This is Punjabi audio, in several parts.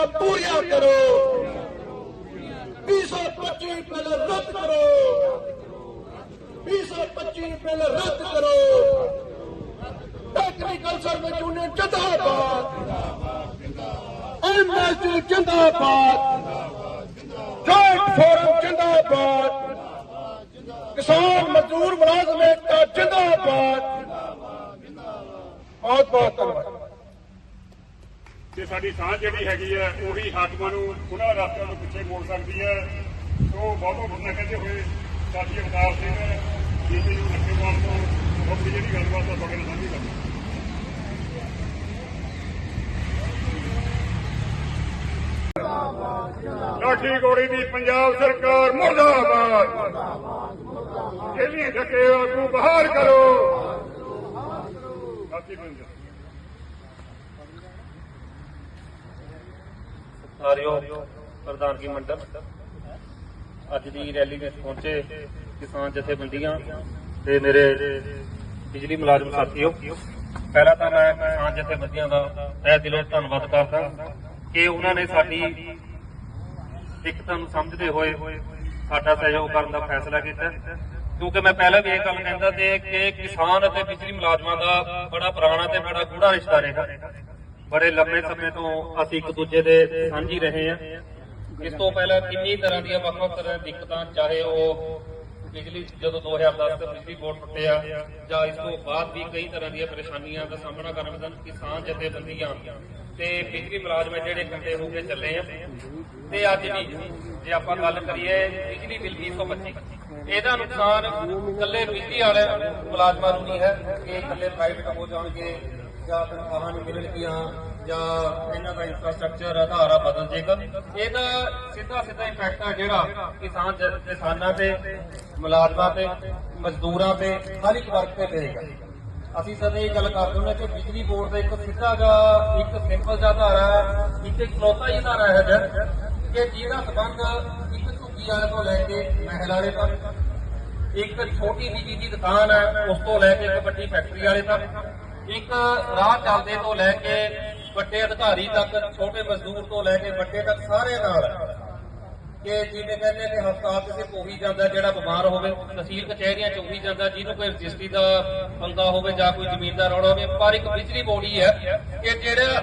ਮੰਗਾਂ ਪੂਰੀਆਂ ਕਰੋ 225 ਬਿੱਲ ਰੱਦ ਕਰੋ 225 ਬਿੱਲ ਰੱਦ ਕਰੋ ਟੈਕਨੀਕਲ ਸਰਵਿਸ ਯੂਨੀਅਨ ਜਿੰਦਾਬਾਦ ਐਮਐਸਯੂ ਜਿੰਦਾਬਾਦ ਜੋਇੰਟ ਫੋਰਮ ਜਿੰਦਾਬਾਦ ਕਿਸਾਨ ਮਜ਼ਦੂਰ ਮੁਲਾਜ਼ਮ ਏਕਤਾ ਜਿੰਦਾਬਾਦ ਬਹੁਤ ਬਹੁਤ ਧੰਨਵਾਦ ਤੇ ਸਾਡੀ ਸਾਂਝ ਜਿਹੜੀ ਹੈਗੀ ਹੈ ਉਹੀ ਹਾਕਮਾਂ ਨੂੰ, ਉਹਨਾਂ ਰਾਸਤਿਆਂ ਨੂੰ ਪਿੱਛੇ ਮੋੜ ਸਕਦੀ ਹੈ ਸੋ ਬਹੁਤੋਂ ਬੁਰਨਾ ਕਹਿੰਦੇ ਹੋਏ, ਸਾਡੀ ਅਵਤਾਰ ਸਿੰਘ ਜੀਤੇ ਨੂੰ ਰੱਖੇਵਾਲ ਤੋਂ, ਮੁੱਖ ਜਿਹੜੀ ਗੱਲਬਾਤ ਆ, ਤੁਹਾਡੇ ਨਾਲ ਸਾਂਝੀ ਕਰਨੀ। ਲਾਠੀ ਗੋੜੀ ਦੀ ਪੰਜਾਬ ਸਰਕਾਰ ਮੁਰਦਾਬਾਦ। ਜੇਲੀਆਂ ਢਕੇ ਆਗੂ ਬਾਹਰ ਕਰੋ। ਸਾਥੀ ਬੰਦ ਸਾਰਿਓ ਪ੍ਰਧਾਨਗੀ ਮੰਡਲ, ਅੱਜ ਦੀ ਰੈਲੀ ਵਿੱਚ ਪਹੁੰਚੇ ਕਿਸਾਨ ਜਥੇਬੰਦੀਆਂ ਤੇ ਮੇਰੇ ਬਿਜਲੀ ਮੁਲਾਜ਼ਮ ਸਾਥੀਓ, ਪਹਿਲਾਂ ਤਾਂ ਮੈਂ ਕਿਸਾਨ ਜਥੇਬੰਦੀਆਂ ਦਾ ਤਹਿ ਦਿਲੋਂ ਧੰਨਵਾਦ ਕਰਦਾ ਕਿ ਉਹਨਾਂ ਨੇ ਸਾਡੀ ਦਿੱਕਤਾਂ ਨੂੰ ਸਮਝਦੇ ਹੋਏ ਸਾਡਾ ਸਹਿਯੋਗ ਕਰਨ ਦਾ ਫੈਸਲਾ ਕੀਤਾ। ਕਿਉਂਕਿ ਮੈਂ ਪਹਿਲਾਂ ਵੀ ਇਹ ਗੱਲ ਕਹਿੰਦਾ ਤੇ ਕਿ ਕਿਸਾਨ ਅਤੇ ਬਿਜਲੀ ਮੁਲਾਜ਼ਮਾਂ ਦਾ ਬੜਾ ਪੁਰਾਣਾ ਤੇ ਬੜਾ ਗੂੜਾ ਰਿਸ਼ਤਾ ਰਿਹਾ ਬੜੇ ਲੰਮੇ ਸਮੇਂ ਤੋਂ ਅਸੀਂ ਇੱਕ ਦੂਜੇ ਦੇ ਸਾਂਝੀ ਰਹੇ ਹਾਂ। ਇਸ ਤੋਂ ਪਹਿਲਾਂ ਕਿੰਨੀ ਤਰ੍ਹਾਂ ਦੀਆਂ ਵੱਖ-ਵੱਖ ਤਰ੍ਹਾਂ ਦੀਆਂ ਦਿੱਕਤਾਂ, ਚਾਹੇ ਉਹ ਬਿਜਲੀ ਜਦੋਂ 2010 ਤੋਂ ਬਿਜਲੀ ਬੋਰਡ ਟੁੱਟਿਆ, ਜਾਂ ਇਸ ਤੋਂ ਬਾਅਦ ਵੀ ਕਈ ਤਰ੍ਹਾਂ ਦੀਆਂ ਪਰੇਸ਼ਾਨੀਆਂ ਦਾ ਸਾਹਮਣਾ ਕਰਨ ਸਨ ਕਿਸਾਨ ਜਥੇਬੰਦੀਆਂ ਤੇ ਬਿਜਲੀ ਮੁਲਾਜ਼ਮ ਜਿਹੜੇ ਇਕੱਠੇ ਹੋ ਕੇ ਚੱਲੇ ਆ। ਤੇ ਅੱਜ ਵੀ ਜੇ ਆਪਾਂ ਗੱਲ ਕਰੀਏ ਬਿਜਲੀ ਬਿੱਲ 225 ਇਹਦਾ ਨੁਕਸਾਨ ਇਕੱਲੇ ਬਿਜਲੀ ਵਾਲੇ ਮੁਲਾਜ਼ਮਾਂ ਨੂੰ ਨਹੀਂ ਹੈ ਕਿ ਇਕੱਲੇ ਪ੍ਰਾਈਵੇਟ ਹੋ ਜਾਣਗੇ। ਜਾਂ ਤਨਖਾਹਾਂ ਨਹੀਂ ਮਿਲਣਗੀਆਂ ਜਾਂ ਇਹਨਾਂ ਦਾ ਇਨਫਰਾਸਟ੍ਰਕਚਰ ਆਧਾਰਾ ਬਦਲ ਜੇਗਾ। ਇਹਦਾ ਸਿੱਧਾ ਸਿੱਧਾ ਇੰਪੈਕਟ ਆ ਜਿਹੜਾ ਕਿਸਾਨ ਕਿਸਾਨਾਂ ਤੇ, ਮੁਲਾਜ਼ਮਾਂ ਤੇ, ਮਜ਼ਦੂਰਾਂ ਤੇ, ਹਰ ਇੱਕ ਵਰਗ ਤੇ ਪਏਗਾ ਅਸੀਂ ਸਦਾ ਇਹ ਗੱਲ ਕਰਦੇ ਹੁੰਦੇ ਕਿ ਬਿਜਲੀ ਬੋਰਡ ਦਾ ਇੱਕ ਸਿੱਧਾ ਜਿਹਾ, ਇੱਕ ਸਿੰਪਲ ਜਿਹਾ ਆਧਾਰਾ ਇੱਕ ਇਕਲੌਤਾ ਹੀ ਆਧਾਰਾ ਹੈ ਕਿ ਜਿਹਦਾ ਸਬੰਧ ਇੱਕ ਝੁੱਗੀ ਵਾਲੇ ਤੋਂ ਲੈ ਕੇ ਮਹਿਲ ਵਾਲੇ ਤੱਕ, ਇੱਕ ਛੋਟੀ ਬਿਜਲੀ ਦੀ ਦੁਕਾਨ ਹੈ ਉਸ ਤੋਂ ਲੈ ਕੇ ਇੱਕ ਵੱਡੀ ਫੈਕਟਰੀ ਵਾਲੇ ਤੱਕ ਇੱਕ ਰਾਹ ਚੱਲਦੇ ਤੋਂ ਲੈ ਕੇ ਵੱਡੇ ਅਧਿਕਾਰੀ ਤੱਕ, ਛੋਟੇ ਮਜ਼ਦੂਰ ਤੋਂ ਲੈ ਕੇ ਵੱਡੇ ਤੱਕ ਸਾਰੇ ਨਾਲ ਕਿ ਜਿਵੇਂ ਕਹਿੰਦੇ ਕਿ ਹਸਪਤਾਲ ਕਿਸੇ ਕੋਈ ਜਾਂਦਾ ਜਿਹੜਾ ਬਿਮਾਰ ਹੋਵੇ, ਤਹਿਸੀਲ ਕਚਹਿਰੀਆਂ ਚ ਉਹੀ ਜਾਂਦਾ, ਜਿਹਨੂੰ ਕੋਈ ਰਜਿਸਟਰੀ ਦਾ ਪੰਗਾ ਹੋਵੇ ਜਾਂ ਕੋਈ ਜ਼ਮੀਨ ਦਾ ਰੌਲਾ ਹੋਵੇ, ਪਰ ਇੱਕ ਬਿਜਲੀ ਬੋਰਡੀ ਹੈ ਕਿ ਜਿਹੜਾ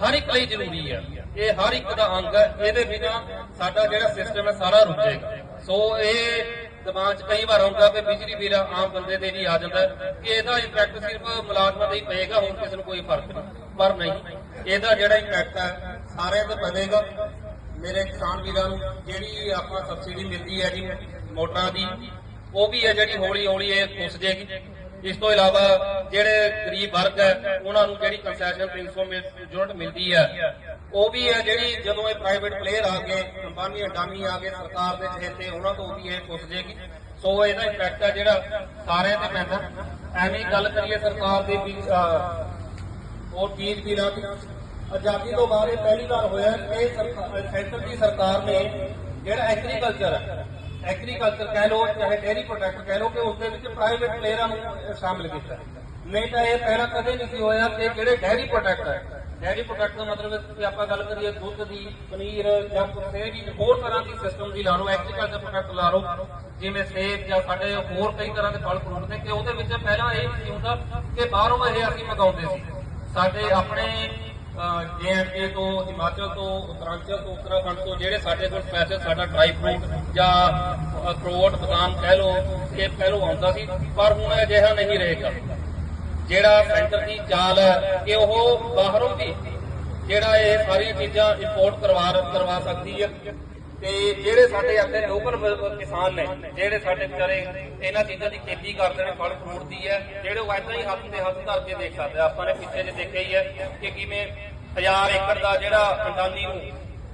ਹਰ ਇੱਕ ਲਈ ਜ਼ਰੂਰੀ ਹੈ, ਇਹ ਹਰ ਇੱਕ ਦਾ ਅੰਗ ਹੈ, ਇਹਦੇ ਬਿਨਾ ਸਾਡਾ ਜਿਹੜਾ ਸਿਸਟਮ ਹੈ ਸਾਰਾ ਰੁਕ ਸੋ ਇਹ ਦਿਮਾਗ 'ਚ ਕਈ ਵਾਰ ਆਉਂਦਾ ਕਿ ਬਿਜਲੀ ਬਿੱਲ ਆਮ ਬੰਦੇ ਤੇ ਵੀ ਆ ਜਾਂਦਾ। ਕਿ ਇਹਦਾ ਇੰਪੈਕਟ ਸਿਰਫ ਮੁਲਾਜ਼ਮਾਂ ਤੇ ਹੀ ਪਏਗਾ, ਹੋਰ ਕਿਸੇ ਨੂੰ ਕੋਈ ਫ਼ਰਕ ਨਹੀਂ। ਪਰ ਨਹੀਂ, ਇਹਦਾ ਜਿਹੜਾ ਇੰਪੈਕਟ ਹੈ, ਸਾਰਿਆਂ ਤੇ ਪਵੇਗਾ। ਮੇਰੇ ਕਿਸਾਨ ਵੀਰਾਂ ਨੂੰ ਜਿਹੜੀ ਆਪਾਂ ਸਬਸਿਡੀ ਮਿਲਦੀ ਹੈ ਜੀ, ਮੋਟਰਾਂ ਦੀ, ਉਹ ਵੀ ਹੈ ਜਿਹੜੀ ਹੌਲੀ ਹੌਲੀ ਇਹ ਖੁੱਸ ਜੇਗੀ ਇਸ ਤੋਂ ਇਲਾਵਾ ਜਿਹੜੇ ਗਰੀਬ ਵਰਗ ਹੈ, ਉਹਨਾਂ ਨੂੰ ਜਿਹੜੀ ਕੰਸੈਸ਼ਨ 300 ਯੂਨਿਟ ਮਿਲਦੀ ਹੈ ਉਹ ਵੀ ਹੈ ਜਿਹੜੀ ਜਦੋਂ ਇਹ ਪ੍ਰਾਈਵੇਟ ਪਲੇਅਰ ਆ ਗਏ ਕੰਪਨੀਆਂ ਡਾਮੀ ਆ ਗਏ ਸਰਕਾਰ ਦੇ ਚਹੇਤੇ ਉਹਨਾਂ ਤੋਂ ਵੀ ਇਹ ਖੁੱਸ ਜੇਗੀ ਸੋ ਇਹਦਾ ਇੰਪੈਕਟ ਹੈ ਜਿਹੜਾ ਸਾਰਿਆਂ ਤੇ ਪੈਂਦਾ। ਐਵੇਂ ਗੱਲ ਕਰੀਏ ਸਰਕਾਰ ਦੇ ਵੀ ਅਹ, ਚੀਜ਼ ਵੀ ਨਾ ਆਜ਼ਾਦੀ ਤੋਂ ਬਾਅਦ ਇਹ ਪਹਿਲੀ ਵਾਰ ਹੋਇਆ ਕਿ ਸਰਕਾਰ- ਸੈਂਟਰ ਦੀ ਸਰਕਾਰ ਨੇ ਜਿਹੜਾ ਐਗਰੀਕਲਚਰ ਹੈ ਐਗਰੀਕਲਚਰ ਕਹਿ ਲੋ ਚਾਹੇ ਡੇਅਰੀ ਪ੍ਰੋਡਕਟ ਕਹਿ ਲੋ ਕਿ ਉਸ ਦੇ ਵਿੱਚ ਪ੍ਰਾਈਵੇਟ ਪਲੇਅਰਾਂ ਨੂੰ ਸ਼ਾਮਿਲ ਕੀਤਾ। ਨਹੀਂ ਤਾਂ ਇਹ ਪਹਿਲਾਂ ਕਦੇ ਨਹੀਂ ਸੀ ਹੋਇਆ ਕਿ ਜਿਹੜੇ ਡੇਅਰੀ ਪ੍ਰੋਡਕਟ ਹੈ ਡੈਰੀ ਪ੍ਰੋਡਕਟ ਦਾ ਮਤਲਬ ਕਿ ਆਪਾਂ ਗੱਲ ਕਰੀਏ ਦੁੱਧ ਦੀ, ਪਨੀਰ ਜਾਂ ਕਿਸੇ ਵੀ ਹੋਰ ਤਰ੍ਹਾਂ ਦੀ ਸਿਸਟਮ ਦੀ ਲਾ ਲਓ ਐਗਰੀਕਲਚਰ ਪ੍ਰੋਡਕਟ ਲਾ ਲਓ, ਜਿਵੇਂ ਸੇਬ ਜਾਂ ਸਾਡੇ ਹੋਰ ਕਈ ਤਰ੍ਹਾਂ ਦੇ ਫਲ ਫਰੂਟ ਨੇ ਕਿ ਉਹਦੇ ਵਿੱਚ ਪਹਿਲਾਂ ਇਹ ਨਹੀਂ ਹੁੰਦਾ ਕਿ ਬਾਹਰੋਂ ਇਹ ਅਸੀਂ ਮੰਗਾਉਂਦੇ ਸੀ। ਸਾਡੇ ਆਪਣੇ ਜੇਐਨਕੇ ਤੋਂ ਹਿਮਾਚਲ ਤੋਂ ਉੱਤਰਾਂਚਲ ਤੋਂ ਉੱਤਰਾਖੰਡ ਤੋਂ ਜਿਹੜੇ ਸਾਡੇ ਕੋਲ ਸਪੈਸ਼ਲ ਸਾਡਾ ਡਰਾਈ ਫਰੂਟ ਜਾਂ ਅਖਰੋਟ ਬਦਾਮ ਕਹਿ ਲਓ, ਇਹ ਪਹਿਲੋਂ ਆਉਂਦਾ ਸੀ, ਪਰ ਹੁਣ ਅਜਿਹਾ ਨਹੀਂ ਰਹੇਗਾ। ਜਿਹੜਾ ਸੈਂਟਰ ਦੀ ਚਾਲ ਹੈ ਕਿ ਉਹ ਬਾਹਰੋਂ ਵੀ ਜਿਹੜਾ ਇਹ ਸਾਰੀਆਂ ਚੀਜ਼ਾਂ ਇੰਪੋਰਟ ਕਰਵਾ ਕਰਵਾ ਸਕਦੀ ਹੈ ਤੇ ਜਿਹੜੇ ਸਾਡੇ ਇੱਥੇ ਲੋਕਲ ਕਿਸਾਨ ਨੇ, ਜਿਹੜੇ ਸਾਡੇ ਵਿਚਾਰੇ ਇਹਨਾਂ ਚੀਜ਼ਾਂ ਦੀ ਖੇਤੀ ਕਰਦੇ ਨੇ, ਫਲ ਫਰੂਟ ਦੀ ਹੈ, ਜਿਹੜੇ ਉਹ ਏਦਾਂ ਹੀ ਹੱਥ ਤੇ ਹੱਥ ਧਰ ਕੇ ਦੇਖ ਸਕਦੇ ਆ। ਆਪਾਂ ਨੇ ਪਿੱਛੇ ਜੇ ਦੇਖਿਆ ਹੀ ਹੈ ਕਿ ਕਿਵੇਂ 1000 ਏਕੜ ਦਾ ਜਿਹੜਾ ਅੰਡਾਨੀ ਨੂੰ,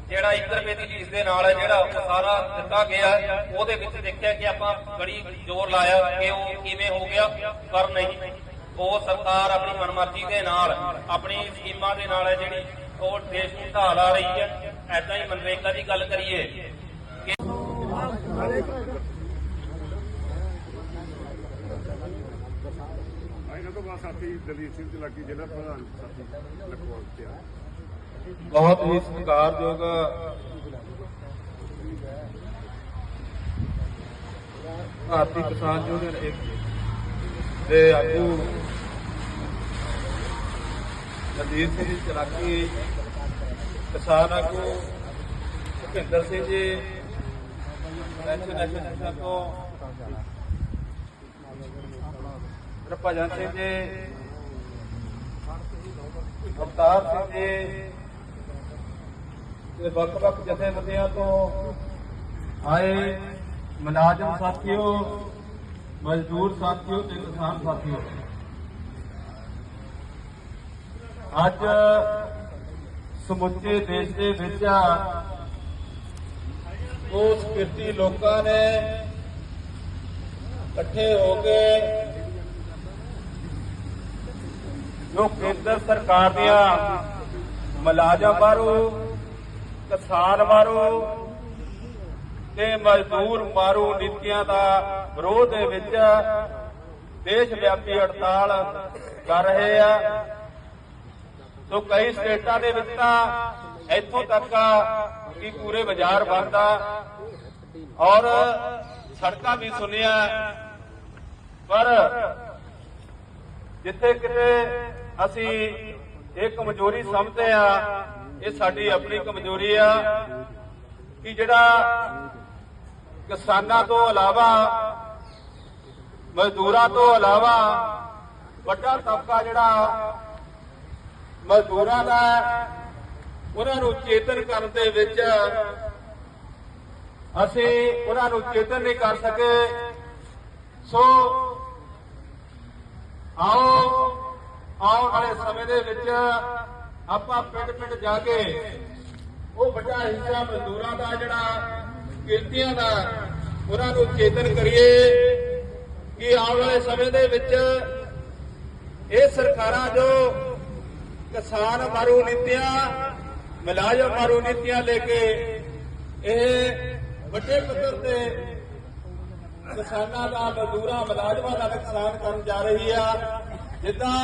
ਜਿਹੜਾ 1 ਰੁਪਏ ਦੀ ਚੀਜ਼ ਦੇ ਨਾਲ ਹੈ, ਜਿਹੜਾ ਉਹ ਸਾਰਾ ਦਿੱਤਾ ਗਿਆ ਉਹਦੇ ਵਿੱਚ ਦੇਖਿਆ ਕਿ ਆਪਾਂ ਬੜੀ ਜ਼ੋਰ ਲਾਇਆ ਕਿ ਉਹ ਕਿਵੇਂ ਹੋ ਗਿਆ, ਪਰ ਨਹੀਂ ਉਹ ਸਰਕਾਰ ਆਪਣੀ ਮਨਮਰਜ਼ੀ ਦੇ ਨਾਲ, ਆਪਣੀ ਸਕੀਮਾਂ ਦੇ ਨਾਲ ਹੈ ਜਿਹੜੀ, ਉਹ ਦੇਸ਼ ਨੂੰ ਢਾਲ ਆ ਰਹੀ ਹੈ। ਐਦਾਂ ਹੀ ਮਨਰੇਗਾ ਦੀ ਗੱਲ ਕਰੀਏ। ਸਾਥੀ ਦਲੀਪ ਸਿੰਘ ਚਲਾਕੀ ਜ਼ਿਲ੍ਹਾ ਪ੍ਰਧਾਨ ਸਾਥੀ ਲਖਵਾਲ ਤੇ ਬਹੁਤ ਹੀ ਸਤਿਕਾਰਯੋਗ ਭਾਰਤੀ ਕਿਸਾਨ ਯੂਨੀਅਨ ਇੱਕ ਦੇ ਆਗੂ ਨਦੀਰ ਸਿੰਘ ਜੀ, ਚਲਾਕੀ ਕਿਸਾਨ ਆਗੂ ਭੁਪਿੰਦਰ ਸਿੰਘ ਜੀ ਪੈਨਸ਼ਨ ਐਸੋਸੀਏਸ਼ਨ ਤੋਂ ਹਰਭਜਨ ਸਿੰਘ ਜੀ, ਅਵਤਾਰ ਸਿੰਘ ਜੀ, ਤੇ ਵੱਖ-ਵੱਖ ਜਥੇਬੰਦੀਆਂ ਤੋਂ ਆਏ ਮੁਲਾਜ਼ਮ ਸਾਥੀਓ, ਮਜ਼ਦੂਰ ਸਾਥੀਓ ਤੇ ਕਿਸਾਨ ਸਾਥੀਓ। ਅੱਜ ਸਮੁੱਚੇ ਦੇਸ਼ ਦੇ ਵਿੱਚ ਉਸ ਕਿਰਤੀ ਲੋਕਾਂ ਨੇ ਇਕੱਠੇ ਹੋ ਕੇ ਜੋ ਕੇਂਦਰ ਸਰਕਾਰ ਦੀਆਂ ਮੁਲਾਜ਼ਮ ਮਾਰੂ ਕਿਸਾਨ ਮਾਰੂ ਤੇ ਮਜ਼ਦੂਰ ਮਾਰੂ ਨੀਤੀਆਂ ਦਾ ਵਿਰੋਧ ਦੇ ਵਿੱਚ ਦੇਸ਼ ਵਿਆਪੀ ਹੜਤਾਲ ਕਰ ਰਹੇ ਆ। ਸੋ ਕਈ ਸਟੇਟਾਂ ਦੇ ਵਿੱਚ ਤਾਂ ਇੱਥੋਂ ਤੱਕ ਕਿ ਪੂਰੇ ਬਾਜ਼ਾਰ ਬੰਦ ਆ। ਔਰ ਸੜਕਾਂ ਵੀ ਸੁਣਿਆ ਪਰ ਜਿੱਥੇ ਕਿਤੇ ਅਸੀਂ ਇਹ ਕਮਜ਼ੋਰੀ ਸਮਝਦੇ ਆ, ਇਹ ਸਾਡੀ ਆਪਣੀ ਕਮਜ਼ੋਰੀ ਆ ਕਿ ਜਿਹੜਾ ਕਿਸਾਨਾਂ ਤੋਂ ਇਲਾਵਾ, ਮਜ਼ਦੂਰਾਂ ਤੋਂ ਇਲਾਵਾ ਵੱਡਾ ਤਬਕਾ ਜਿਹੜਾ ਮਜ਼ਦੂਰਾਂ ਦਾ, ਉਹਨਾਂ ਨੂੰ ਚੇਤਨ ਕਰਨ ਦੇ ਵਿੱਚ ਅਸੀਂ ਉਹਨਾਂ ਨੂੰ ਚੇਤਨ ਨਹੀਂ ਕਰ ਸਕੇ। ਸੋ ਆਓ, ਆਉਣ ਵਾਲੇ ਸਮੇਂ ਦੇ ਵਿੱਚ ਆਪਾਂ ਪਿੰਡ ਪਿੰਡ ਜਾ ਕੇ ਉਹ ਵੱਡਾ ਹਿੱਸਾ ਮਜ਼ਦੂਰਾਂ ਦਾ ਜਿਹੜਾ ਕਿਰਤੀਆਂ ਦਾ, ਉਹਨਾਂ ਨੂੰ ਚੇਤਨ ਕਰੀਏ ਕਿ ਆਉਣ ਵਾਲੇ ਸਮੇਂ ਦੇ ਵਿੱਚ ਇਹ ਸਰਕਾਰਾਂ ਜੋ ਕਿਸਾਨ ਮਾਰੂ ਨੀਤੀਆਂ, ਮੁਲਾਜ਼ਮ ਮਾਰੂ ਨੀਤੀਆਂ ਲੈ ਕੇ ਇਹ ਵੱਡੇ ਪੱਧਰ ਤੇ ਕਿਸਾਨਾਂ ਦਾ ਮਜ਼ਦੂਰਾਂ, ਮੁਲਾਜ਼ਮਾਂ ਦਾ ਨੁਕਸਾਨ ਕਰਨ ਜਾ ਰਹੀ ਆ। ਜਿੱਦਾਂ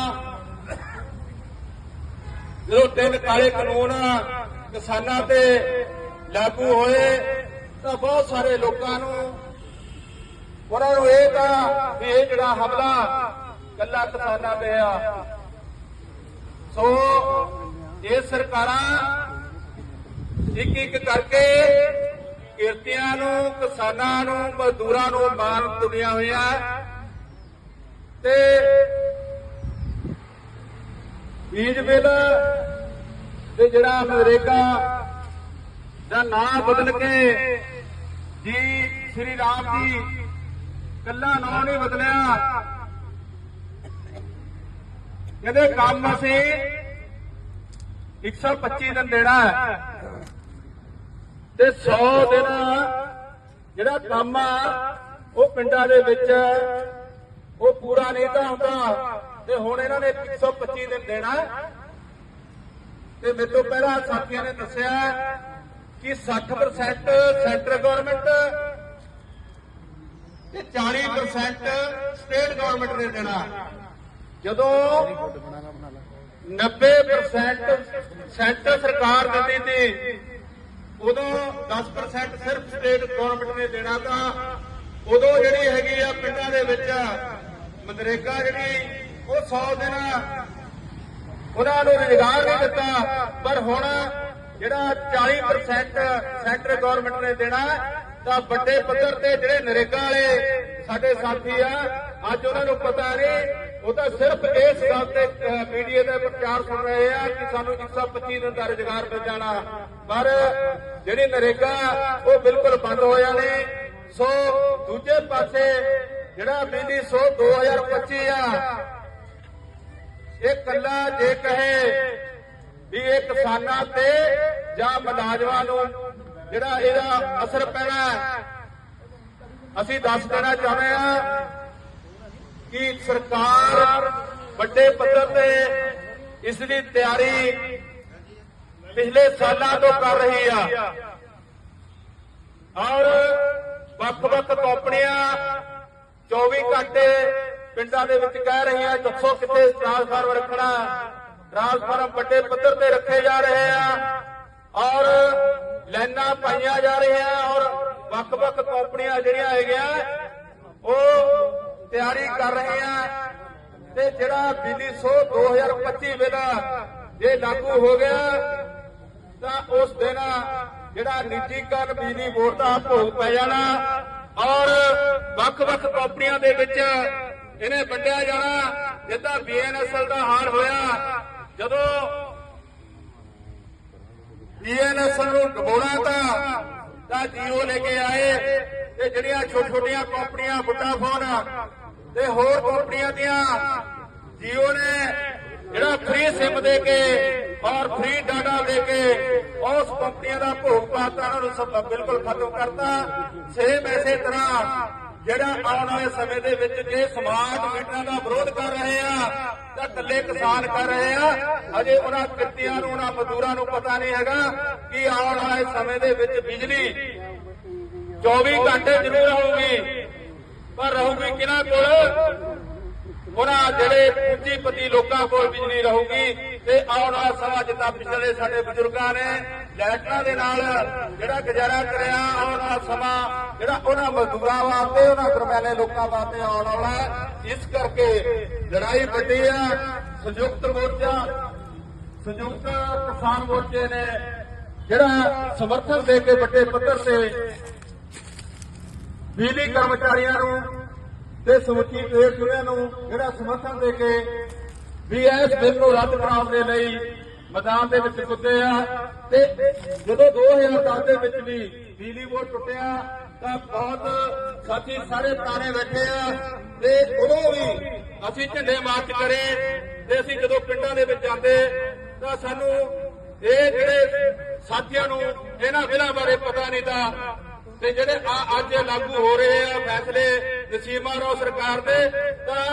ਜਦੋਂ ਤਿੰਨ ਕਾਲੇ ਕਾਨੂੰਨ ਕਿਸਾਨਾਂ ਤੇ ਲਾਗੂ ਹੋਏ, ਤਾਂ ਬਹੁਤ ਸਾਰੇ ਲੋਕਾਂ ਨੂੰ ਉਹਨਾਂ ਨੂੰ ਇਹ ਤਾਂ ਵੀ ਇਹ ਜਿਹੜਾ ਹਮਲਾ ਕੱਲਾ ਕਿਸਾਨਾਂ ਤੇ ਆ। ਸੋ ਇਹ ਸਰਕਾਰਾਂ ਇੱਕ ਇੱਕ ਕਰਕੇ ਕਿਰਤੀਆਂ ਨੂੰ, ਕਿਸਾਨਾਂ ਨੂੰ, ਮਜ਼ਦੂਰਾਂ ਨੂੰ ਮਾਰ ਦੁਨੀਆ ਹੋਇਆ ਤੇ ਬੀਜ ਬਿੱਲ ਤੇ ਜਿਹੜਾ ਨਰੇਗਾ ਦਾ ਨਾਮ ਬਦਲ ਕੇ ਜੀ, ਸ੍ਰੀ ਰਾਮ ਜੀ ਕੱਲਾ ਨਾਮ ਨਹੀਂ ਬਦਲਿਆ। ਕਹਿੰਦੇ ਕੰਮ ਅਸੀਂ 125 ਦਿਨ ਦੇਣਾ ਹੈ। ਤੇ 100 ਦਿਨ ਜਿਹੜਾ ਕੰਮ ਆ, ਉਹ ਪਿੰਡਾਂ ਦੇ ਵਿੱਚ ਉਹ ਪੂਰਾ ਨਹੀਂ ਤਾਂ ਹੁੰਦਾ। ਤੇ ਹੁਣ ਇਹਨਾਂ ਨੇ 125 ਦਿਨ ਦੇਣਾ ਤੇ ਮੇਰੇ ਤੋਂ ਪਹਿਲਾਂ ਸਾਥੀਆਂ ਨੇ ਦੱਸਿਆ ਕਿ 60% ਸੈਂਟਰ ਗਵਰਨਮੈਂਟ ਤੇ 40% ਸਟੇਟ ਗਵਰਨਮੈਂਟ ਨੇ ਦੇਣਾ। ਜਦੋਂ 90% ਸੈਂਟਰ ਸਰਕਾਰ ਦਿੰਦੀ ਸੀ ਉਦੋਂ 10% ਸਿਰਫ ਸਟੇਟ ਗਵਰਨਮੈਂਟ ਨੇ ਦੇਣਾ ਤਾਂ ਉਦੋਂ ਜਿਹੜੀ ਹੈਗੀ ਆ ਪਿੰਡਾਂ ਦੇ ਵਿੱਚ ਮਨਰੇਗਾ ਜਿਹੜੀ, ਉਹ 100 ਦਿਨ ਉਹਨਾਂ ਨੂੰ ਰੁਜ਼ਗਾਰ ਨਹੀਂ ਦਿੱਤਾ, ਪਰ ਹੁਣ ਜਿਹੜਾ 40% ਸੈਂਟਰ ਗਵਰਨਮੈਂਟ ਨੇ ਦੇਣਾ, ਤਾਂ ਵੱਡੇ ਪੱਧਰ ਤੇ ਜਿਹੜੇ ਨਰੇਗਾ ਵਾਲੇ ਸਾਡੇ ਸਾਥੀ ਆ, ਅੱਜ ਉਹਨਾਂ ਨੂੰ ਪਤਾ ਨਹੀਂ ਉਹ ਤਾਂ ਸਿਰਫ ਇਸ ਗੱਲ ਤੇ ਮੀਡੀਆ ਦੇ ਪ੍ਰਚਾਰ ਸੁਣ ਰਹੇ ਆ ਕਿ ਸਾਨੂੰ 125 ਦਿਨ ਦਾ ਰੁਜ਼ਗਾਰ ਮਿਲ ਜਾਣਾ। ਪਰ ਜਿਹੜੀ ਨਰੇਗਾ, ਉਹ ਬਿਲਕੁਲ ਬੰਦ ਹੋ ਜਾਣੀ। ਸੋ ਦੂਜੇ ਪਾਸੇ ਜਿਹੜਾ ਬਿਜਲੀ ਸੋ 2025 ਆ, ਇਹ ਕੱਲਾ ਜੇ ਕਹੇ ਵੀ ਇਹ ਕਿਸਾਨਾਂ ਤੇ ਜਾਂ ਮੁਲਾਜ਼ਮਾਂ ਨੂੰ ਜਿਹੜਾ ਇਹਦਾ ਅਸਰ ਪੈਣਾ, ਅਸੀਂ ਦੱਸ ਦੇਣਾ ਚਾਹੁੰਦੇ ਆ ਕਿ ਸਰਕਾਰ ਵੱਡੇ ਪੱਧਰ ਤੇ ਇਸ ਦੀ ਤਿਆਰੀ ਪਿਛਲੇ ਸਾਲਾਂ ਤੋਂ ਕਰ ਰਹੀ ਆ। ਔਰ ਵੱਖ-ਵੱਖ ਕੰਪਨੀਆਂ 24 ਘੰਟੇ ਪਿੰਡਾਂ ਦੇ ਵਿੱਚ ਕਹਿ ਰਹੀਆਂ, ਦੱਸੋ ਕਿੱਥੇ ਟ੍ਰਾਂਸਫਾਰਮਰ ਰੱਖਣਾ। ਟ੍ਰਾਂਸਫਾਰਮ ਵੱਡੇ ਪੱਧਰ ਤੇ ਰੱਖੇ ਜਾ ਰਹੇ ਆ ਔਰ ਲਾਈਨਾਂ ਪਾਈਆਂ ਜਾ ਰਹੀਆਂ ਔਰ ਵੱਖ-ਵੱਖ ਕੰਪਨੀਆਂ ਜਿਹੜੀਆਂ ਹੈਗੀਆਂ, ਉਹ ਤਿਆਰੀ ਕਰ ਰਹੀਆਂ ਤੇ ਜਿਹੜਾ ਬਿਜਲੀ ਸੋ 2025 ਵੇਲਾ ਜੇ ਲਾਗੂ ਹੋ ਗਿਆ, ਤਾਂ ਉਸ ਦਿਨ ਜਿਹੜਾ ਨਿੱਜੀਕਰਨ ਬਿਜਲੀ ਬੋਰਡ ਦਾ ਭੋਗ ਪੈ ਜਾਣਾ ਔਰ ਵੱਖ-ਵੱਖ ਕੰਪਨੀਆਂ ਦੇ ਵਿੱਚ ਇਹਨੇ ਵੰਡਿਆ ਜਾਣਾ, ਜਿੱਦਾਂ ਬੀਐਨਐਸਐਲ ਦਾ ਹਾਲ ਹੋਇਆ, ਜਦੋਂ ਬੀਐਨਐਸਐਲ ਨੂੰ ਡਬੋਣਾ ਤਾਂ ਤਾਂ ਜੀਓ ਲੈ ਕੇ ਆਏ। ਤੇ ਜਿਹੜੀਆਂ ਛੋਟੀਆਂ ਛੋਟੀਆਂ ਕੰਪਨੀਆਂ, ਵੋਡਾਫੋਨ ਤੇ ਹੋਰ ਕੰਪਨੀਆਂ ਦੀਆਂ ਜੀਓ ਨੇ ਜਿਹੜਾ ਫ੍ਰੀ ਸਿਮ ਦੇ ਕੇ ਔਰ ਫ੍ਰੀ ਡਾਟਾ ਦੇ ਕੇ ਉਸ ਕੰਪਨੀਆਂ ਦਾ ਭੋਗ ਪਾਤਾ ਉਹਨਾਂ ਨੂੰ ਬਿਲਕੁਲ ਖਤਮ ਕਰਤਾ। ਸੇਮ ਐਸੇ ਤਰ੍ਹਾਂ ਜਿਹੜਾ ਆਉਣ ਵਾਲੇ ਸਮੇਂ ਦੇ ਵਿੱਚ ਜੇ ਸਮਾਰਟ ਮੀਟਰਾਂ ਦਾ ਵਿਰੋਧ ਕਰ ਰਹੇ ਆ ਤਾਂ ਇਕੱਲੇ ਕਿਸਾਨ ਕਰ ਰਹੇ ਆ, ਅਜੇ ਉਹਨਾਂ ਕਿਰਤੀਆਂ ਨੂੰ, ਉਹਨਾਂ ਮਜ਼ਦੂਰਾਂ ਨੂੰ ਪਤਾ ਨਹੀਂ ਹੈਗਾ ਕਿ ਆਉਣ ਵਾਲੇ ਸਮੇਂ ਦੇ ਵਿੱਚ ਬਿਜਲੀ 24 ਘੰਟੇ ਜ਼ਰੂਰ ਰਹੂਗੀ ਪਰ ਰਹੂਗੀ ਕਿਹਨਾਂ ਕੋਲ? ਉਹਨਾਂ ਜਿਹੜੇ ਪੂੰਜੀਪਤੀ ਲੋਕਾਂ ਕੋਲ ਬਿਜਲੀ ਰਹੂਗੀ। ਤੇ ਆਉਣ ਸਮਾਂ ਜਿੱਦਾਂ ਪਿਛਲੇ ਸਾਡੇ ਬਜ਼ੁਰਗਾਂ ਨੇ ਲੈਟਰਾਂ ਦੇ ਨਾਲ ਜਿਹੜਾ ਗੁਜ਼ਾਰਾ ਕਰਿਆ ਆਉਣ ਸਮਾਂ ਜਿਹੜਾ ਉਹਨਾਂ ਮਜ਼ਦੂਰਾਂ ਵਾਸਤੇ, ਉਹਨਾਂ ਦਰਮਿਆਨੇ ਲੋਕਾਂ ਵਾਸਤੇ ਆਉਣ ਵਾਲਾ ਇਸ ਕਰਕੇ ਲੜਾਈ ਵੱਡੀ ਆ ਸੰਯੁਕਤ ਮੋਰਚਾ, ਸੰਯੁਕਤ ਕਿਸਾਨ ਮੋਰਚੇ ਨੇ ਜਿਹੜਾ ਸਮਰਥਨ ਦੇ ਕੇ ਵੱਡੇ ਪੱਧਰ ਤੇ ਬਿਜਲੀ ਕਰਮਚਾਰੀਆਂ ਨੂੰ ਤੇ ਸਮੁੱਚੀ ਟ੍ਰੇਡ ਯੂਨੀਅਨ ਨੂੰ ਜਿਹੜਾ ਸਮਰਥਨ ਦੇ ਕੇ ਵੀ ਇਸ ਬਿੱਲ ਨੂੰ ਰੱਦ ਕਰਾਉਣ ਦੇ ਲਈ ਮੈਦਾਨ ਦੇ ਵਿੱਚ ਕੁੱਦੇ ਆ ਤੇ ਜਦੋਂ 2010 ਦੇ ਵਿੱਚ ਵੀ ਬਿਜਲੀ ਬੋਰਡ ਟੁੱਟਿਆ ਤਾਂ ਬਹੁਤ ਸਾਥੀ ਸਾਰੇ ਪੁਰਾਣੇ ਬੈਠੇ ਆ ਤੇ ਉਦੋਂ ਵੀ ਅਸੀਂ ਝੰਡੇ ਮਾਰਚ ਕਰੇ ਤੇ ਅਸੀਂ ਜਦੋਂ ਪਿੰਡਾਂ ਦੇ ਵਿੱਚ ਜਾਂਦੇ ਤਾਂ ਸਾਨੂੰ ਇਹ ਜਿਹੜੇ ਸਾਥੀਆਂ ਨੂੰ ਇਹਨਾਂ ਬਿੱਲਾਂ ਬਾਰੇ ਪਤਾ ਨਹੀਂ ਤਾਂ ਤੇ ਜਿਹੜੇ ਅੱਜ ਲਾਗੂ ਹੋ ਰਹੇ ਆ ਫੈਸਲੇ ਨਸੀਮਾ ਰੋ ਸਰਕਾਰ ਦੇ, ਤਾਂ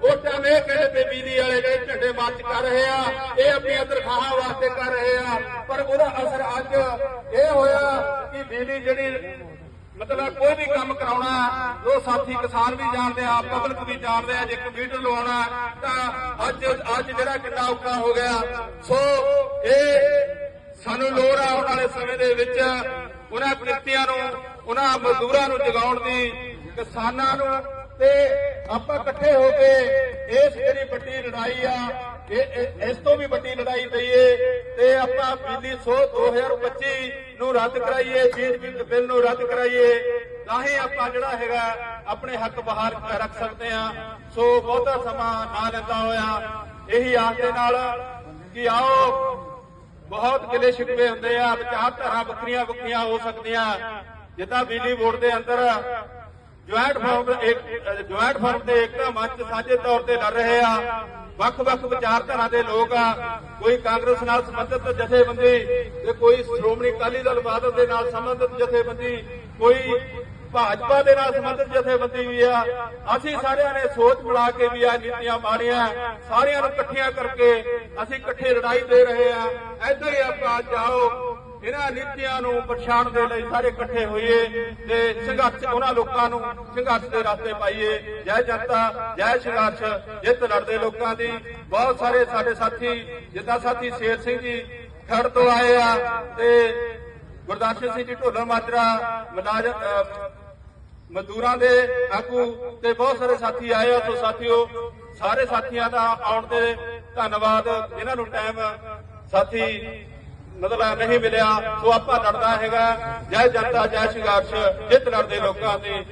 ਉਹ ਟਾਈਮ ਇਹ ਤੇ ਬਿਜਲੀ ਵਾਲੇ ਜਿਹੜੇ ਝੰਡੇ ਮਾਰਚ ਕਰ ਰਹੇ ਆ, ਇਹ ਆਪਣੀਆਂ ਤਨਖਾਹਾਂ ਵਾਸਤੇ ਕਰ ਰਹੇ ਆ। ਪਰ ਉਹਦਾ ਅਸਰ ਅੱਜ ਇਹ ਹੋਇਆ ਕਿ ਬਿਜਲੀ ਜਿਹੜੀ ਮਤਲਬ ਕੋਈ ਵੀ ਕੰਮ ਕਰਾਉਣਾ, ਉਹ ਸਾਥੀ ਕਿਸਾਨ ਵੀ ਜਾਣਦੇ ਆ, ਪਬਲਿਕ ਵੀ ਜਾਣਦੇ ਆ, ਜੇ ਕੰਪਿਊਟਰ ਲਵਾਉਣਾ, ਤਾਂ ਅੱਜ ਅੱਜ ਜਿਹੜਾ ਕਿੰਨਾ ਔਖਾ ਹੋ ਗਿਆ। ਸੋ ਇਹ ਸਾਨੂੰ ਲੋੜ ਆ, ਆਉਣ ਵਾਲੇ ਸਮੇਂ ਦੇ ਵਿੱਚ ਉਹਨਾਂ ਕਿਰਤੀਆਂ ਨੂੰ ਉਹਨਾਂ ਮਜ਼ਦੂਰਾਂ ਨੂੰ ਜਗਾਉਣ ਦੀ, ਕਿਸਾਨਾਂ ਨੂੰ, ਤੇ ਆਪਾਂ ਇਕੱਠੇ ਹੋ ਕੇ ਇਸ ਜਿਹੜੀ ਵੱਡੀ ਲੜਾਈ ਆ ਇਸ ਤੋਂ ਵੀ ਵੱਡੀ ਲੜਾਈ ਦਈਏ ਤੇ ਆਪਾਂ ਬਿਜਲੀ 100 2025 ਨੂੰ ਰੱਦ ਕਰਾਈਏ ਬੀਜ ਬਿੱਲ ਨੂੰ ਰੱਦ ਕਰਾਈਏ, ਤਾਂ ਹੀ ਆਪਾਂ ਜਿਹੜਾ ਹੈਗਾ ਆਪਣੇ ਹੱਕ ਬਹਾਰ ਰੱਖ ਸਕਦੇ ਆ। ਸੋ ਬਹੁਤਾ ਸਮਾਂ ਨਾ ਲੈਂਦਾ ਹੋਇਆ। ਇਹੀ ਆਸ ਦੇ ਨਾਲ ਕਿ ਆਓ, ਬਹੁਤ ਕਿਲੇ ਸ਼ਿਕਵੇ ਹੁੰਦੇ ਆ, ਵਿਚਾਰਧਾਰਾ ਵੱਖਰੀਆਂ ਵੱਖਰੀਆਂ ਹੋ ਸਕਦੀਆਂ। ਜਿੱਦਾਂ ਬਿਜਲੀ ਬੋਰਡ ਦੇ ਅੰਦਰ ਜੁਆਇੰਟ ਫਾਰਮ ਇੱਕ, ਜੁਆਇੰਟ ਫਾਰਮ ਦੇ ਇੱਕ ਮੰਚ ਸਾਂਝੇ ਤੌਰ ਤੇ ਲੜ ਰਹੇ ਆ। ਵੱਖ-ਵੱਖ ਵਿਚਾਰਧਾਰਾ ਦੇ ਲੋਕ ਆ। ਕੋਈ ਕਾਂਗਰਸ ਨਾਲ ਸੰਬੰਧਿਤ ਜਥੇਬੰਦੀ ਤੇ ਕੋਈ ਸ਼੍ਰੋਮਣੀ ਅਕਾਲੀ ਦਲ ਬਾਦਲ ਦੇ ਨਾਲ ਸੰਬੰਧਿਤ ਜਥੇਬੰਦੀ, ਕੋਈ ਭਾਜਪਾ ਦੇ ਨਾਲ ਸੰਬੰਧਿਤ ਜਥੇਬੰਦੀ ਵੀ ਆ। ਅਸੀਂ ਸਾਰਿਆਂ ਨੇ ਸੋਚ ਬਣਾ ਕੇ ਵੀ ਆ ਨੀਤੀਆਂ ਮਾਰੀਆਂ ਸਾਰਿਆਂ ਨੂੰ ਇਕੱਠੀਆਂ ਕਰਕੇ ਅਸੀਂ ਇਕੱਠੇ ਲੜਾਈ ਦੇ ਰਹੇ ਆ। ਇੱਧਰ ਹੀ ਆਪਾਂ ਜਾਓ ਇਹਨਾਂ ਨੀਤੀਆਂ ਨੂੰ ਪਛਾਣ ਦੇ ਲਈ ਸਾਰੇ ਇਕੱਠੇ ਹੋਈਏ ਤੇ ਸੰਘਰਸ਼ ਉਹਨਾਂ ਲੋਕਾਂ ਨੂੰ ਸੰਘਰਸ਼ ਦੇ ਰਸਤੇ ਪਾਈਏ। ਜੈ ਜਨਤਾ, ਜੈ ਸੰਘਰਸ਼, ਜਿੱਤ ਲੜਦੇ ਲੋਕਾਂ ਦੀ। ਬਹੁਤ ਸਾਰੇ ਸਾਡੇ ਸਾਥੀ, ਜਿੱਦਾਂ ਸਾਥੀ ਸ਼ੇਰ ਸਿੰਘ ਜੀ ਖੜ ਤੋਂ ਆਏ ਆ ਤੇ ਗੁਰਦਾਸ ਸਿੰਘ ਜੀ ਢੋਲਾ ਮਾਜਰਾ, ਮਲਾਜ ਮਜ਼ਦੂਰਾਂ ਦੇ ਆਗੂ ਤੇ ਬਹੁਤ ਸਾਰੇ ਸਾਥੀ ਆਏ ਆ। ਸੋ ਸਾਥੀਓ, ਸਾਰੇ ਸਾਥੀਆਂ ਦਾ ਆਉਣ ਤੇ ਧੰਨਵਾਦ। ਇਹਨਾਂ ਨੂੰ ਟਾਈਮ ਸਾਥੀ ਮਤਲਬ ਨਹੀਂ ਮਿਲਿਆ ਸੋ ਆਪਾਂ ਲੜਦਾ ਹੈਗਾ, ਜੈ ਜਨਤਾ, ਜੈ ਸੰਘਰਸ਼ ਜਿੱਤ ਲੜਦੇ ਲੋਕਾਂ ਦੀ।